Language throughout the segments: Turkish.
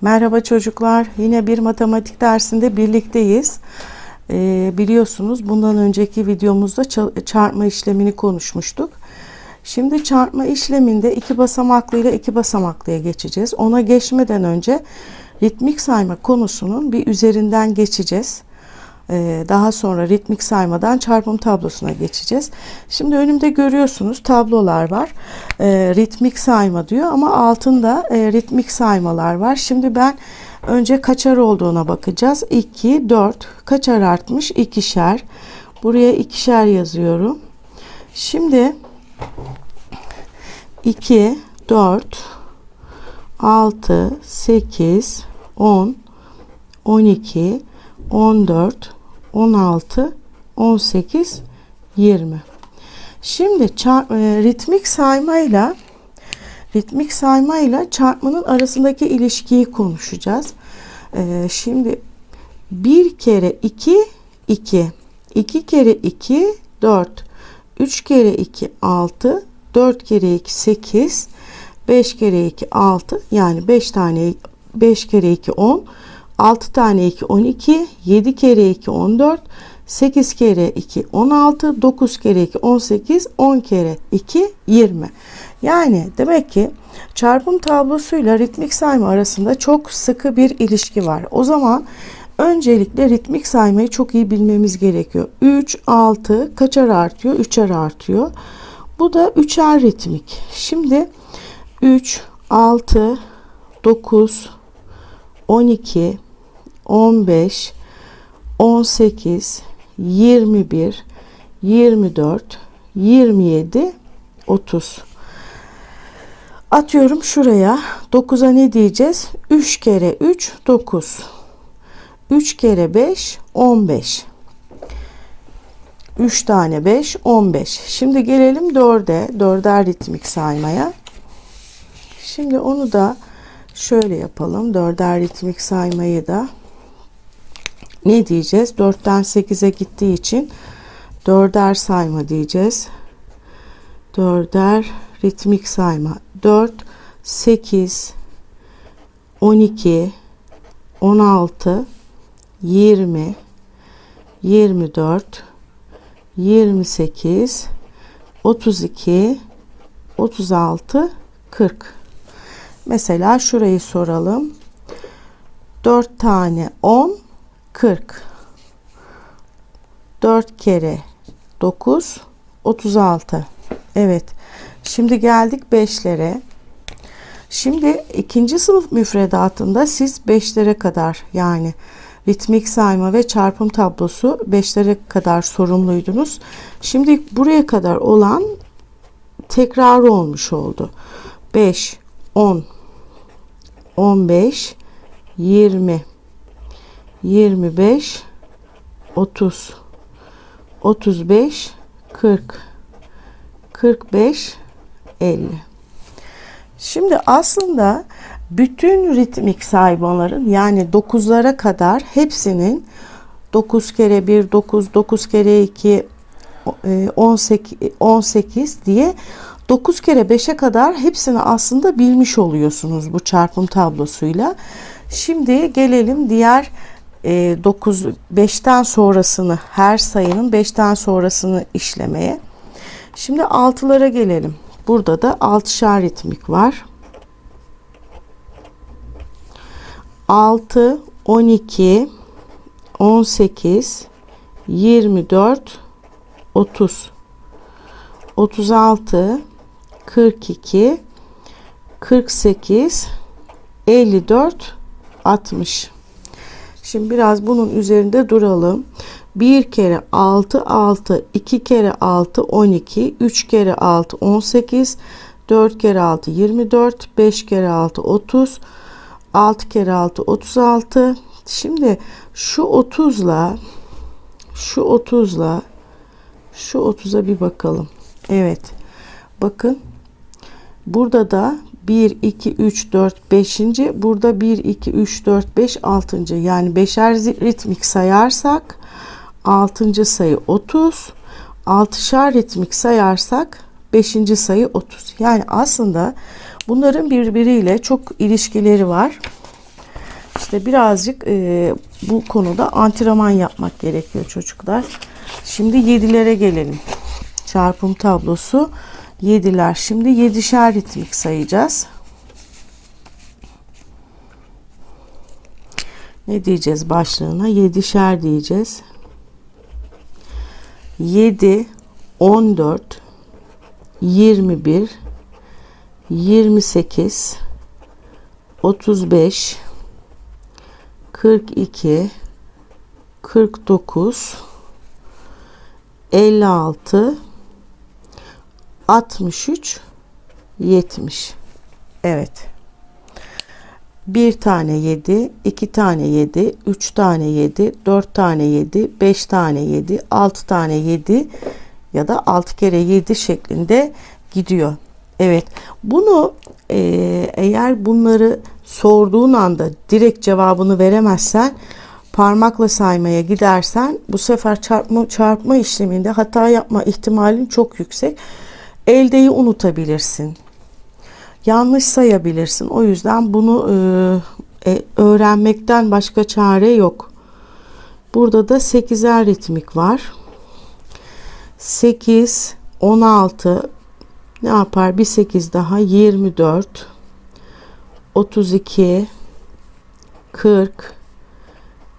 Merhaba çocuklar. Yine bir matematik dersinde birlikteyiz. Ee, biliyorsunuz bundan önceki videomuzda ça- çarpma işlemini konuşmuştuk. Şimdi çarpma işleminde iki basamaklı ile iki basamaklıya geçeceğiz. Ona geçmeden önce ritmik sayma konusunun bir üzerinden geçeceğiz. Ee, daha sonra ritmik saymadan çarpım tablosuna geçeceğiz. Şimdi önümde görüyorsunuz tablolar var. Ee, ritmik sayma diyor ama altında e, ritmik saymalar var. Şimdi ben önce kaçar olduğuna bakacağız. 2, 4 kaçar artmış? ikişer. Buraya ikişer yazıyorum. Şimdi 2, 4, 6, 8, 10, 12, 14, 16, 18, 20. Şimdi çar- e, ritmik saymayla ritmik saymayla çarpmanın arasındaki ilişkiyi konuşacağız. E, şimdi bir kere 2 2 2 kere 2 4 3 kere 2 6 4 kere 2 8 5 kere 2 6 yani 5 tane 5 kere 2 10 6 tane 2 12 7 kere 2 14 8 kere 2 16 9 kere 2 18 10 kere 2 20 yani demek ki çarpım tablosuyla ritmik sayma arasında çok sıkı bir ilişki var. O zaman öncelikle ritmik saymayı çok iyi bilmemiz gerekiyor. 3 6 kaçar artıyor? 3'er artıyor. Bu da 3'er ritmik. Şimdi 3 6 9 12 15 18 21 24 27 30 atıyorum şuraya. 9'a ne diyeceğiz? 3 kere 3 9 3 kere 5 15 3 tane 5 15 şimdi gelelim 4'e 4'er ritmik saymaya. Şimdi onu da şöyle yapalım. 4'er ritmik saymayı da ne diyeceğiz? 4'ten 8'e gittiği için 4'er sayma diyeceğiz. 4'er ritmik sayma. 4, 8, 12, 16, 20, 24, 28, 32, 36, 40. Mesela şurayı soralım. 4 tane 10, 40. 4 kere 9 36. Evet. Şimdi geldik 5'lere. Şimdi ikinci sınıf müfredatında siz 5'lere kadar yani ritmik sayma ve çarpım tablosu 5'lere kadar sorumluydunuz. Şimdi buraya kadar olan tekrar olmuş oldu. 5, 10, 15, 20, 25 30 35 40 45 50 Şimdi aslında bütün ritmik saymaların yani 9'lara kadar hepsinin 9 kere 1 9 9 kere 2 18 18 diye 9 kere 5'e kadar hepsini aslında bilmiş oluyorsunuz bu çarpım tablosuyla. Şimdi gelelim diğer 9 5'ten sonrasını her sayının 5'ten sonrasını işlemeye. Şimdi 6'lara gelelim. Burada da 6'şar ritmik var. 6 12 18 24 30 36 42 48 54 60 Şimdi biraz bunun üzerinde duralım. 1 kere 6 6 2 kere 6 12 3 kere 6 18 4 kere 6 24 5 kere 6 30 6 kere 6 36 şimdi şu 30'la şu 30'la şu 30'a bir bakalım. Evet. Bakın burada da 1, 2, 3, 4, 5. Burada 1, 2, 3, 4, 5, 6. Yani 5'er ritmik sayarsak 6. sayı 30. 6'şar ritmik sayarsak 5. sayı 30. Yani aslında bunların birbiriyle çok ilişkileri var. İşte birazcık e, bu konuda antrenman yapmak gerekiyor çocuklar. Şimdi 7'lere gelelim. Çarpım tablosu 7'ler. Şimdi 7'şer ritmik sayacağız. Ne diyeceğiz başlığına? 7'şer diyeceğiz. 7 14 21 28 35 42 49 56 63 70 Evet. Bir tane 7, iki tane 7, üç tane 7, dört tane 7, beş tane 7, altı tane 7 ya da 6 kere 7 şeklinde gidiyor. Evet. Bunu e, eğer bunları sorduğun anda direkt cevabını veremezsen parmakla saymaya gidersen bu sefer çarpma çarpma işleminde hata yapma ihtimalin çok yüksek. Eldeyi unutabilirsin. Yanlış sayabilirsin. O yüzden bunu e, e, öğrenmekten başka çare yok. Burada da 8'er ritmik var. 8, 16, ne yapar? Bir 8 daha 24, 32, 40,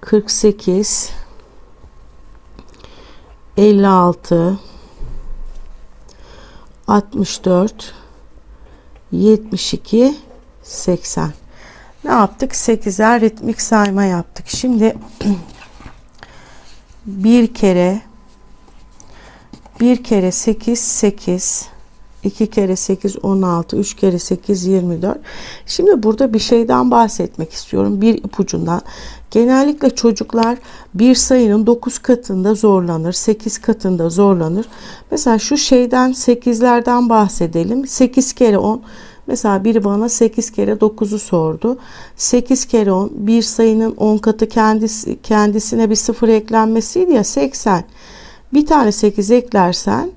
48, 56, 64, 72, 80. Ne yaptık? 8'er ritmik sayma yaptık. Şimdi bir kere bir kere 8 8 2 kere 8 16 3 kere 8 24 şimdi burada bir şeyden bahsetmek istiyorum bir ipucundan genellikle çocuklar bir sayının 9 katında zorlanır 8 katında zorlanır mesela şu şeyden 8'lerden bahsedelim 8 kere 10 Mesela biri bana 8 kere 9'u sordu. 8 kere 10 bir sayının 10 katı kendisi, kendisine bir sıfır eklenmesiydi ya 80. Bir tane 8 eklersen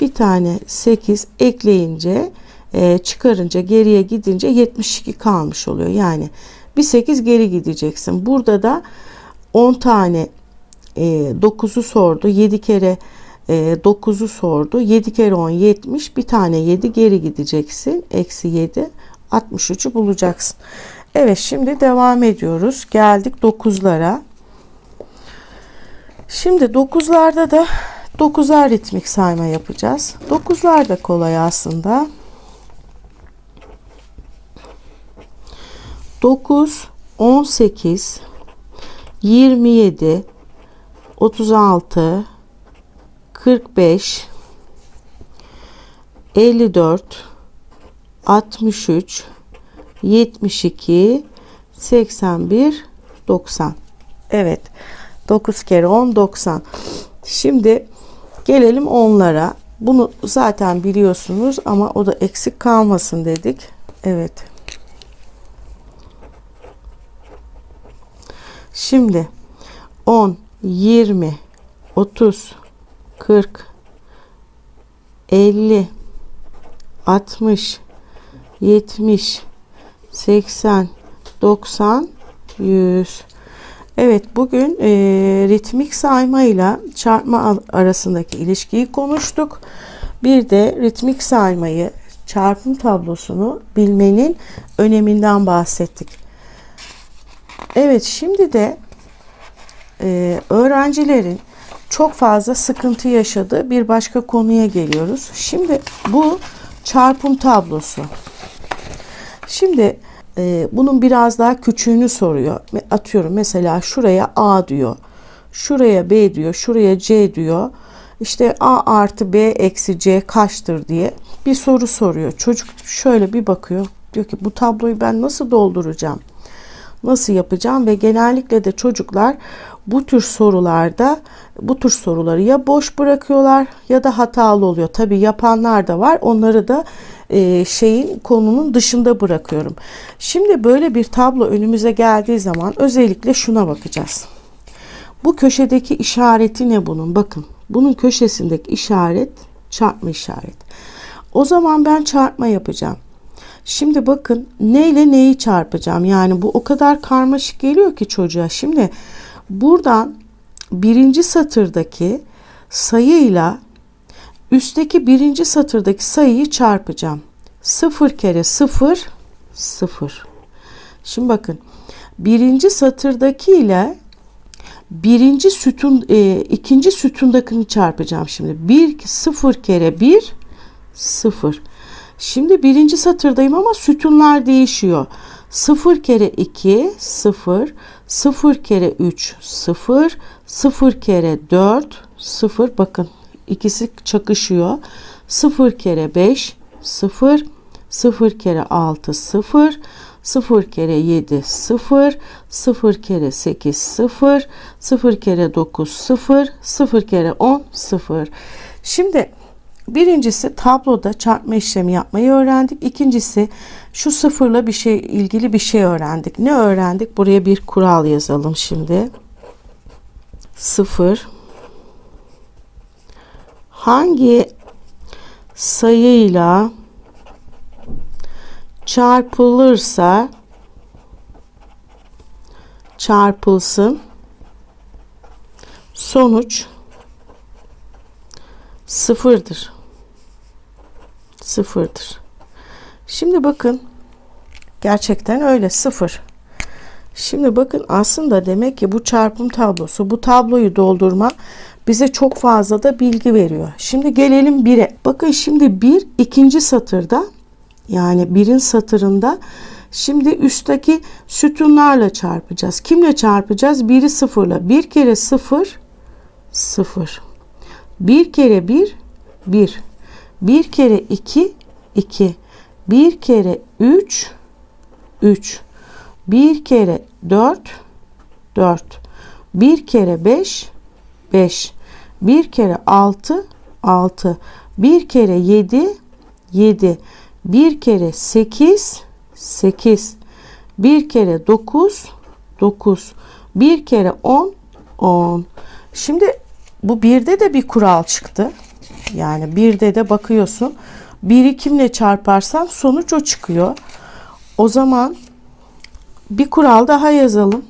bir tane 8 ekleyince e, çıkarınca geriye gidince 72 kalmış oluyor. Yani bir 8 geri gideceksin. Burada da 10 tane e, 9'u sordu. 7 kere e, 9'u sordu. 7 kere 10 70. Bir tane 7 geri gideceksin. Eksi 7 63'ü bulacaksın. Evet şimdi devam ediyoruz. Geldik 9'lara. Şimdi 9'larda da 9'ar ritmik sayma yapacağız. 9'lar da kolay aslında. 9, 18, 27, 36, 45, 54, 63, 72, 81, 90. Evet. 9 kere 10 90. Şimdi gelelim onlara. Bunu zaten biliyorsunuz ama o da eksik kalmasın dedik. Evet. Şimdi 10, 20, 30, 40, 50, 60, 70, 80, 90, 100. Evet bugün e, ritmik sayma ile çarpma arasındaki ilişkiyi konuştuk. Bir de ritmik saymayı çarpım tablosunu bilmenin öneminden bahsettik. Evet şimdi de e, öğrencilerin çok fazla sıkıntı yaşadığı bir başka konuya geliyoruz. Şimdi bu çarpım tablosu. Şimdi e, bunun biraz daha küçüğünü soruyor. Atıyorum mesela şuraya A diyor. Şuraya B diyor. Şuraya C diyor. İşte A artı B eksi C kaçtır diye bir soru soruyor. Çocuk şöyle bir bakıyor. Diyor ki bu tabloyu ben nasıl dolduracağım? Nasıl yapacağım? Ve genellikle de çocuklar bu tür sorularda bu tür soruları ya boş bırakıyorlar ya da hatalı oluyor. Tabi yapanlar da var. Onları da e, şeyin konunun dışında bırakıyorum. Şimdi böyle bir tablo önümüze geldiği zaman özellikle şuna bakacağız. Bu köşedeki işareti ne bunun? Bakın bunun köşesindeki işaret çarpma işareti. O zaman ben çarpma yapacağım. Şimdi bakın neyle neyi çarpacağım? Yani bu o kadar karmaşık geliyor ki çocuğa. Şimdi buradan birinci satırdaki sayıyla üstteki birinci satırdaki sayıyı çarpacağım. 0 kere 0 0. Şimdi bakın birinci satırdaki ile birinci sütun e, ikinci sütundakini çarpacağım şimdi. 1 0 kere 1 0. Şimdi birinci satırdayım ama sütunlar değişiyor. 0 kere 2 0 0 kere 3 0 0 kere 4 0 bakın ikisi çakışıyor. 0 kere 5 0 0 kere 6 0 0 kere 7 0 0 kere 8 0 0 kere 9 0 0 kere 10 0 Şimdi birincisi tabloda çarpma işlemi yapmayı öğrendik. İkincisi şu sıfırla bir şey ilgili bir şey öğrendik. Ne öğrendik? Buraya bir kural yazalım şimdi. Sıfır hangi sayıyla çarpılırsa çarpılsın sonuç sıfırdır. Sıfırdır. Şimdi bakın gerçekten öyle sıfır. Şimdi bakın aslında demek ki bu çarpım tablosu bu tabloyu doldurma bize çok fazla da bilgi veriyor. Şimdi gelelim 1'e. Bakın şimdi 1 ikinci satırda yani birin satırında şimdi üstteki sütunlarla çarpacağız. Kimle çarpacağız? 1'i sıfırla. 1 kere 0 0. 1 kere 1 1. 1 kere 2 2. 1 kere 3 3. 1 kere 4 4. 1 kere 5 5. 1 kere 6 6. 1 kere 7 7. 1 kere 8 8. 1 kere 9 9. 1 kere 10 10. Şimdi bu birde de bir kural çıktı. Yani birde de bakıyorsun. Biri kimle çarparsan sonuç o çıkıyor. O zaman bir kural daha yazalım.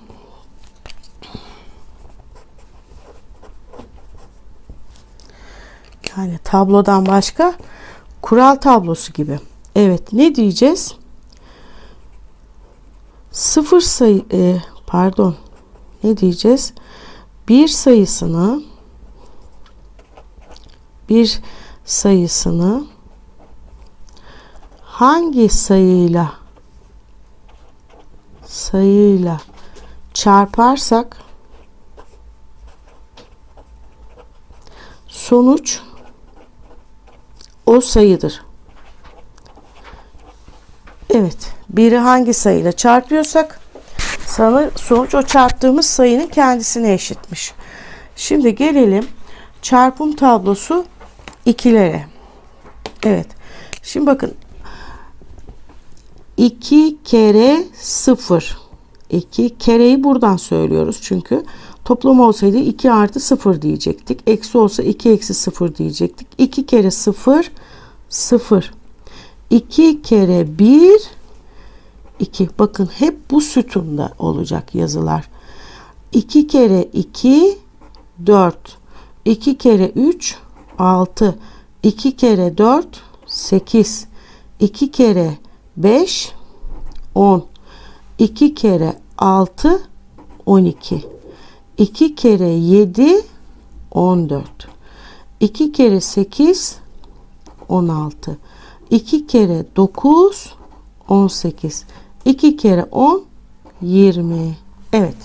Yani tablodan başka kural tablosu gibi. Evet ne diyeceğiz? Sıfır sayı e, pardon ne diyeceğiz? Bir sayısını bir sayısını hangi sayıyla sayıyla çarparsak sonuç o sayıdır. Evet. Biri hangi sayıyla çarpıyorsak sana sonuç o çarptığımız sayının kendisine eşitmiş. Şimdi gelelim çarpım tablosu ikilere. Evet. Şimdi bakın 2 kere 0. 2 kereyi buradan söylüyoruz çünkü toplam olsaydı 2 artı 0 diyecektik. Eksi olsa 2 eksi 0 diyecektik. 2 kere 0 0. 2 kere 1 2. Bakın hep bu sütunda olacak yazılar. 2 kere 2 4. 2 kere 3 6. 2 kere 4 8. 2 kere 5 10 2 kere 6 12 2 kere 7 14 2 kere 8 16 2 kere 9 18 2 kere 10 20 Evet.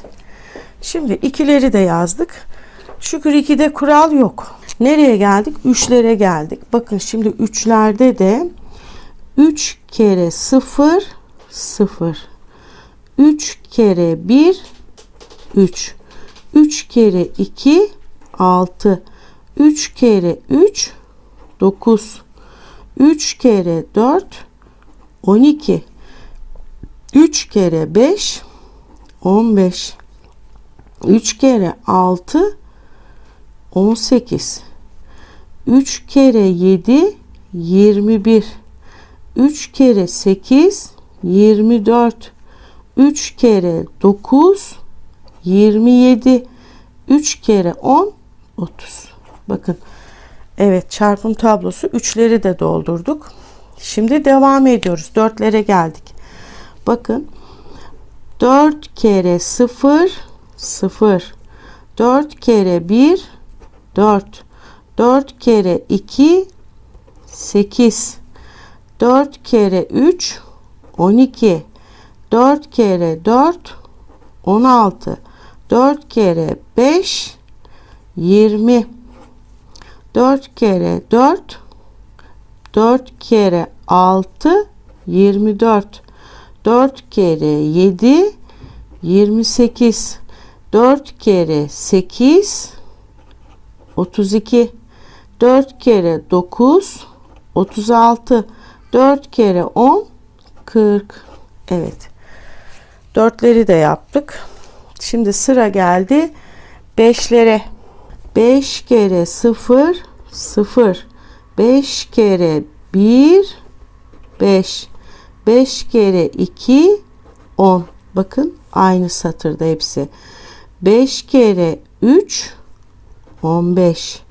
Şimdi ikileri de yazdık. Şükür 2'de kural yok. Nereye geldik? Üçlere geldik. Bakın şimdi üçlerde de 3 kere 0 0 3 kere 1 3 3 kere 2 6 3 kere 3 9 3 kere 4 12 3 kere 5 15 3 kere 6 18 3 kere 7 21 3 kere 8 24 3 kere 9 27 3 kere 10 30 bakın evet çarpım tablosu 3'leri de doldurduk. Şimdi devam ediyoruz. 4'lere geldik. Bakın 4 kere 0 0 4 kere 1 4 4 kere 2 8 4 kere 3 12 4 kere 4 16 4 kere 5 20 4 kere 4 4 kere 6 24 4 kere 7 28 4 kere 8 32 4 kere 9 36 4 kere 10 40 Evet. Dörtleri de yaptık. Şimdi sıra geldi beşlere. 5 kere 0 0 5 kere 1 5 5 kere 2 10 bakın aynı satırda hepsi. 5 kere 3 15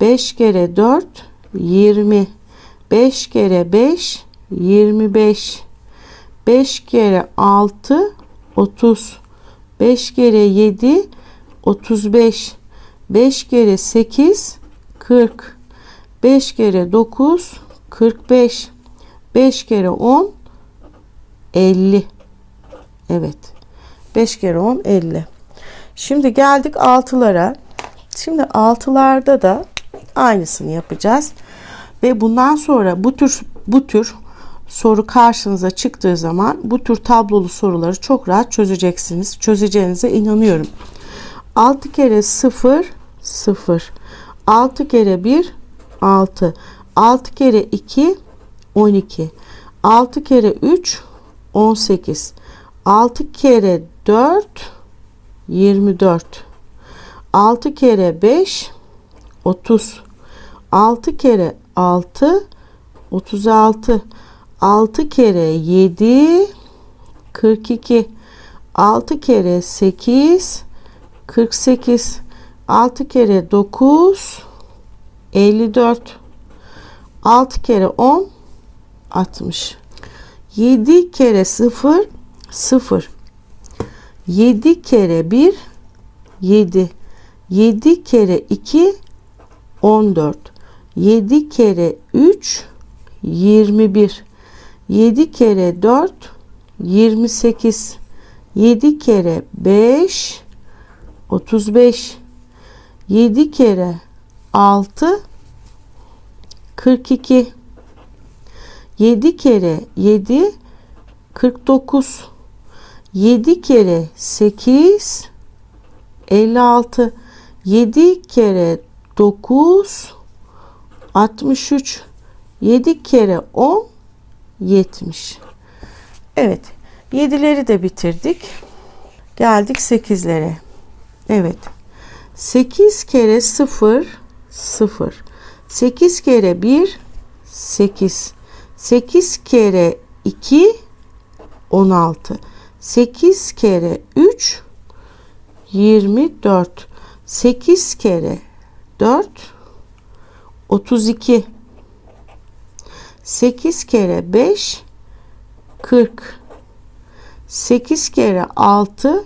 5 kere 4 20 5 kere 5 25 5 kere 6 30 5 kere 7 35 5 kere 8 40 5 kere 9 45 5 kere 10 50 Evet. 5 kere 10 50 Şimdi geldik altılara. Şimdi altılarda da aynısını yapacağız. Ve bundan sonra bu tür bu tür soru karşınıza çıktığı zaman bu tür tablolu soruları çok rahat çözeceksiniz. Çözeceğinize inanıyorum. 6 kere 0 0 6 kere 1 6 6 kere 2 12 6 kere 3 18 6 kere 4 24 6 kere 5 30 6 kere 6 36 6 kere 7 42 6 kere 8 48 6 kere 9 54 6 kere 10 60 7 kere 0 0 7 kere 1 7 7 kere 2 14 7 kere 3 21 7 kere 4 28 7 kere 5 35 7 kere 6 42 7 kere 7 49 7 kere 8 56 7 kere 9 63 7 kere 10 70. Evet. 7'leri de bitirdik. Geldik 8'lere. Evet. 8 kere 0 0. 8 kere 1 8. 8 kere 2 16. 8 kere 3 24. 8 kere 4 32 8 kere 5 40 8 kere 6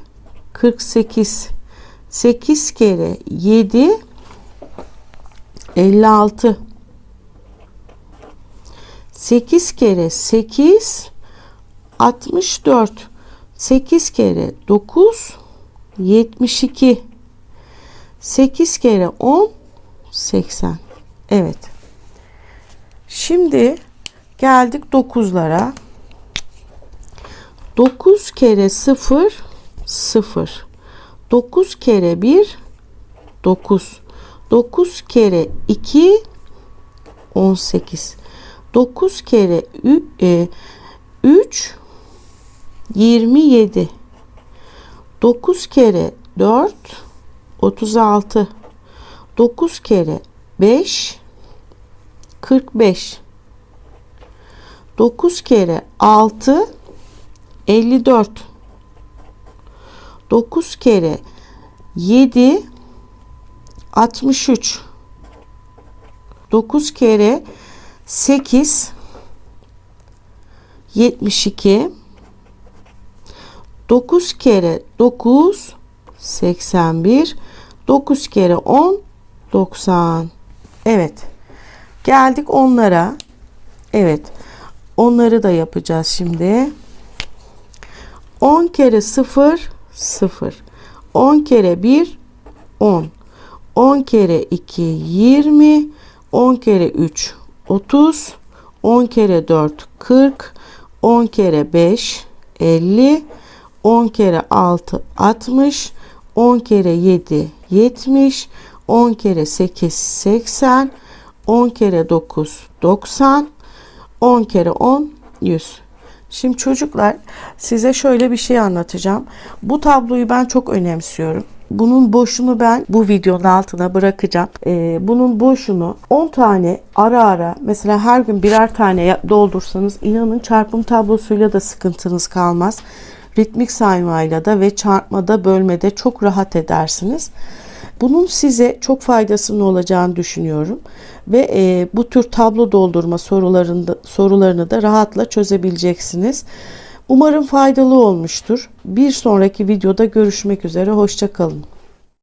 48 8 kere 7 56 8 kere 8 64 8 kere 9 72 8 kere 10 80 Evet. Şimdi geldik 9'lara. 9 kere 0 0. 9 kere 1 9. 9 kere 2 18. 9 kere 3 27. 9 kere 4 36. 9 kere 5 45 9 kere 6 54. 9 kere 7 63. 9 kere 8 72. 9 kere 9 81. 9 kere 10 90. Evet. Geldik onlara. Evet. Onları da yapacağız şimdi. 10 kere 0 0. 10 kere 1 10. 10 kere 2 20. 10 kere 3 30. 10 kere 4 40. 10 kere 5 50. 10 kere 6 60. 10 kere 7 70. 10 kere 8 80. 10 kere 9 90. 10 kere 10 100. Şimdi çocuklar size şöyle bir şey anlatacağım. Bu tabloyu ben çok önemsiyorum. Bunun boşunu ben bu videonun altına bırakacağım. Ee, bunun boşunu 10 tane ara ara mesela her gün birer tane doldursanız inanın çarpım tablosuyla da sıkıntınız kalmaz. Ritmik saymayla da ve çarpmada bölmede çok rahat edersiniz. Bunun size çok faydasının olacağını düşünüyorum ve e, bu tür tablo doldurma sorularında sorularını da rahatla çözebileceksiniz. Umarım faydalı olmuştur. Bir sonraki videoda görüşmek üzere. Hoşçakalın.